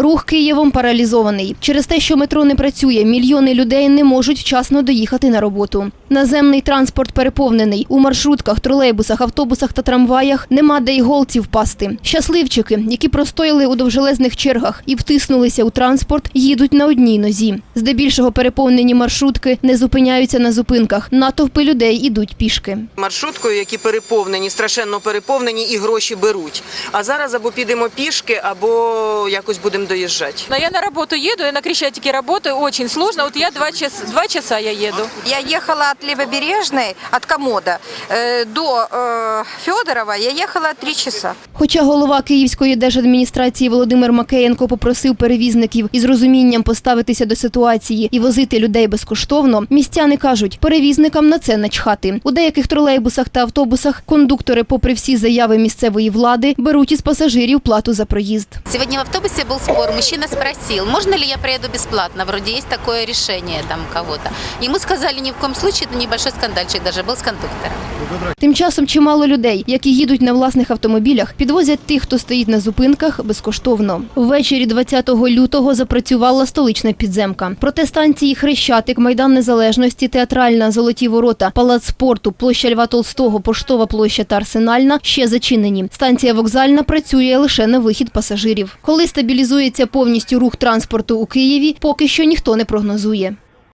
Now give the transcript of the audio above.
Рух Києвом паралізований. Через те, що метро не працює, мільйони людей не можуть вчасно доїхати на роботу. Наземний транспорт переповнений. У маршрутках, тролейбусах, автобусах та трамваях нема де й голці впасти. Щасливчики, які простояли у довжелезних чергах і втиснулися у транспорт, їдуть на одній нозі. Здебільшого переповнені маршрутки не зупиняються на зупинках. Натовпи людей ідуть пішки. маршруткою, які переповнені, страшенно переповнені і гроші беруть. А зараз або підемо пішки, або якось будемо доїжджати. Но я на работу еду, я на Крещатике работаю, очень сложно. Вот я два часа, два часа я еду. Я ехала от Левобережной, от Комода, э, до э, Федорова, я ехала три часа. Хоча голова Київської держадміністрації Володимир Макеєнко попросив перевізників із розумінням поставитися до ситуації і возити людей безкоштовно, містяни кажуть, перевізникам на це начхати. У деяких тролейбусах та автобусах кондуктори, попри всі заяви місцевої влади, беруть із пасажирів плату за проїзд. Сегодня в автобусе был спор. Мужчина спросил, можно ли я проеду бесплатно. Вроде есть такое решение там кого-то. Ему сказали ни в коем случае, это небольшой скандальчик даже был с кондуктором. Тим часом чимало людей, які їдуть на власних автомобілях, підвозять тих, хто стоїть на зупинках, безкоштовно. Ввечері 20 лютого запрацювала столична підземка. Проте станції Хрещатик, Майдан Незалежності, Театральна, Золоті Ворота, Палац спорту, площа Льва Толстого, Поштова площа та Арсенальна ще зачинені. Станція вокзальна працює лише на вихід пасажирів. Коли стабілізується повністю рух транспорту у Києві, поки що ніхто не прогнозує.